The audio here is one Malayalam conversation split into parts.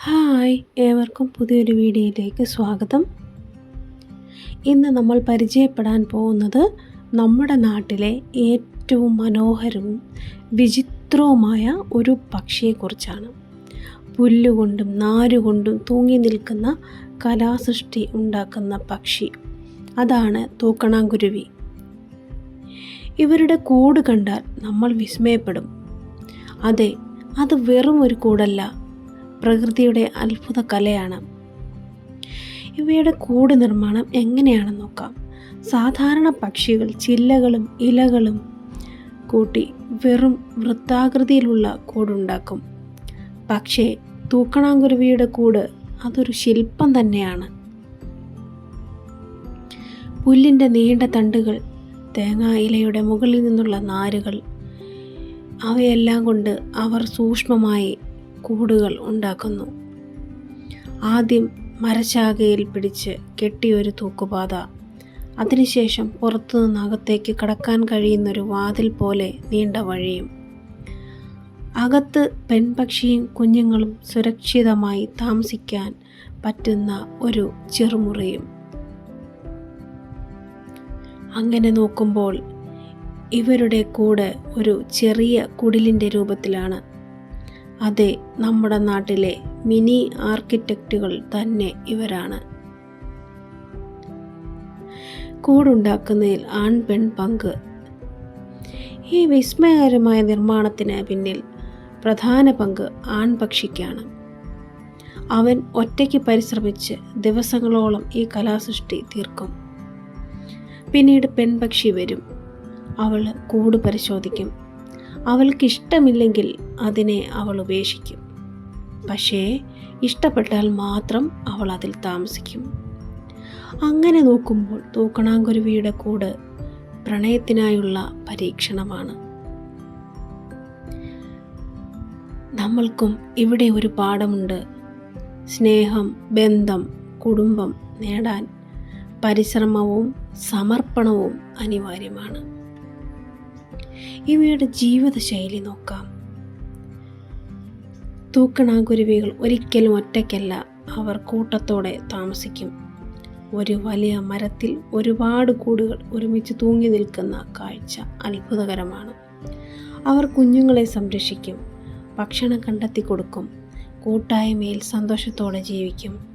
ഹായ് ഏവർക്കും പുതിയൊരു വീഡിയോയിലേക്ക് സ്വാഗതം. ഇന്ന് നമ്മൾ പരിചയപ്പെടാൻ പോകുന്നത് നമ്മുടെ നാട്ടിലെ ഏറ്റവും മനോഹരവും വിചിത്രവുമായ ഒരു പക്ഷിയെക്കുറിച്ചാണ്. പുല്ലുകൊണ്ടും നാരുകൊണ്ടും തൂങ്ങി നിൽക്കുന്ന കലാസൃഷ്ടി ഉണ്ടാക്കുന്ന പക്ഷി. അതാണ് തൂക്കണാങ്കുരുവി. ഇവരുടെ കൂട് കണ്ടാൽ നമ്മൾ വിസ്മയപ്പെടും. അതെ അത് വെറും ഒരു കൂടല്ല പ്രകൃതിയുടെ അത്ഭുത കലയാണ്. ഇവയുടെ കൂട് നിർമ്മാണം എങ്ങനെയാണെന്ന് നോക്കാം. സാധാരണ പക്ഷികൾ ചില്ലകളും ഇലകളും കൂട്ടി വെറും വൃത്താകൃതിയിലുള്ള കൂടുണ്ടാക്കും. പക്ഷേ തൂക്കണാങ്കുരുവിയുടെ കൂട് അതൊരു ശില്പം തന്നെയാണ്. പുല്ലിന്റെ നീണ്ട തണ്ടുകൾ തേങ്ങ ഇലയുടെ മുകളിൽ നിന്നുള്ള നാരുകൾ അവയെല്ലാം കൊണ്ട് അവർ സൂക്ഷ്മമായി കൂടുകൾ ഉണ്ടാക്കുന്നു. ആദ്യം മരശാഖയിൽ പിടിച്ച് കെട്ടിയൊരു തൂക്കുപാത. അതിനുശേഷം പുറത്തുനിന്ന് അകത്തേക്ക് കടക്കാൻ കഴിയുന്നൊരു വാതിൽ പോലെ നീണ്ട വഴിയും. അകത്ത് പെൺപക്ഷിയും കുഞ്ഞുങ്ങളും സുരക്ഷിതമായി താമസിക്കാൻ പറ്റുന്ന ഒരു ചെറുമുറിയും. അങ്ങനെ നോക്കുമ്പോൾ ഇവരുടെ കൂടെ ഒരു ചെറിയ കുടിലിന്റെ രൂപത്തിലാണ്. അതെ നമ്മുടെ നാട്ടിലെ മിനി ആർക്കിടെക്റ്റുകൾ തന്നെ ഇവരാണ്. കൂടുണ്ടാക്കുന്നതിൽ ആൺ പെൺ പങ്ക്. ഈ വിസ്മയകരമായ നിർമ്മാണത്തിന് പിന്നിൽ പ്രധാന പങ്ക് ആൺപക്ഷിക്കാണ് അവൻ ഒറ്റയ്ക്ക് പരിശ്രമിച്ച് ദിവസങ്ങളോളം ഈ കലാസൃഷ്ടി തീർക്കും. പിന്നീട് പെൺപക്ഷി വരും. അവൾ കൂട് പരിശോധിക്കും. അവൾക്ക് ഇഷ്ടമില്ലെങ്കിൽ അതിനെ അവൾ ഉപേക്ഷിക്കും. പക്ഷേ ഇഷ്ടപ്പെട്ടാൽ മാത്രം അവൾ അതിൽ താമസിക്കും. അങ്ങനെ നോക്കുമ്പോൾ തൂക്കണാങ്കുരുവിയുടെ കൂട് പ്രണയത്തിനായുള്ള പരീക്ഷണമാണ്. നമ്മൾക്കും ഇവിടെ ഒരു പാഠമുണ്ട്. സ്നേഹം ബന്ധം കുടുംബം നേടാൻ പരിശ്രമവും സമർപ്പണവും അനിവാര്യമാണ്. ഇവയുടെ ജീവിതശൈലി നോക്കാം. തൂക്കണാകുരുവികൾ ഒരിക്കലും ഒറ്റയ്ക്കല്ല. അവർ കൂട്ടത്തോടെ താമസിക്കും. ഒരു വലിയ മരത്തിൽ ഒരുപാട് കൂടുകൾ ഒരുമിച്ച് തൂങ്ങി നിൽക്കുന്ന കാഴ്ച അത്ഭുതകരമാണ്. അവർ കുഞ്ഞുങ്ങളെ സംരക്ഷിക്കും ഭക്ഷണം കണ്ടെത്തി കൊടുക്കും കൂട്ടായ്മയിൽ സന്തോഷത്തോടെ ജീവിക്കും.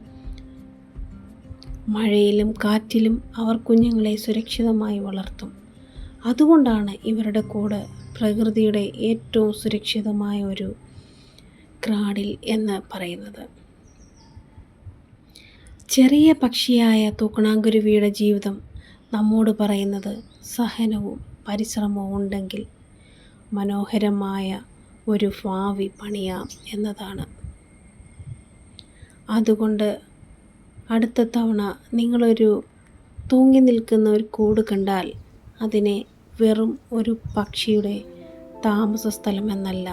മഴയിലും കാറ്റിലും അവർ കുഞ്ഞുങ്ങളെ സുരക്ഷിതമായി വളർത്തും. അതുകൊണ്ടാണ് ഇവരുടെ കൂട് പ്രകൃതിയുടെ ഏറ്റവും സുരക്ഷിതമായ ഒരു ക്രാഡിൽ എന്ന് പറയുന്നത്. ചെറിയ പക്ഷിയായ തൂക്കണാങ്കുരുവിയുടെ ജീവിതം നമ്മോട് പറയുന്നത് സഹനവും പരിശ്രമവും ഉണ്ടെങ്കിൽ മനോഹരമായ ഒരു ഭാവി പണിയാം എന്നതാണ്. അതുകൊണ്ട് അടുത്ത തവണ നിങ്ങളൊരു തൂങ്ങി നിൽക്കുന്ന ഒരു കൂട് കണ്ടാൽ അതിനെ വെറും ഒരു പക്ഷിയുടെ താമസ സ്ഥലമെന്നല്ല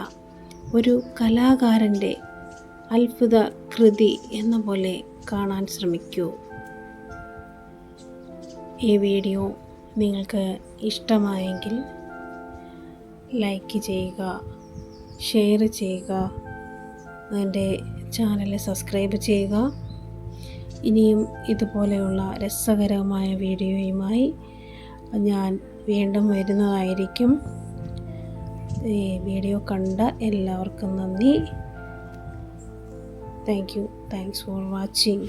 ഒരു കലാകാരന്റെ അത്ഭുത കൃതി എന്ന പോലെ കാണാൻ ശ്രമിക്കൂ. ഈ വീഡിയോ നിങ്ങൾക്ക് ഇഷ്ടമായെങ്കിൽ ലൈക്ക് ചെയ്യുക ഷെയർ ചെയ്യുക എന്റെ ചാനൽ സബ്സ്ക്രൈബ് ചെയ്യുക. ഇനിയും ഇതുപോലെയുള്ള രസകരമായ വീഡിയോയുമായി ഞാൻ വീണ്ടും വരുന്നതായിരിക്കും. ഈ വീഡിയോ കണ്ട എല്ലാവർക്കും നന്ദി. Thank you thanks for watching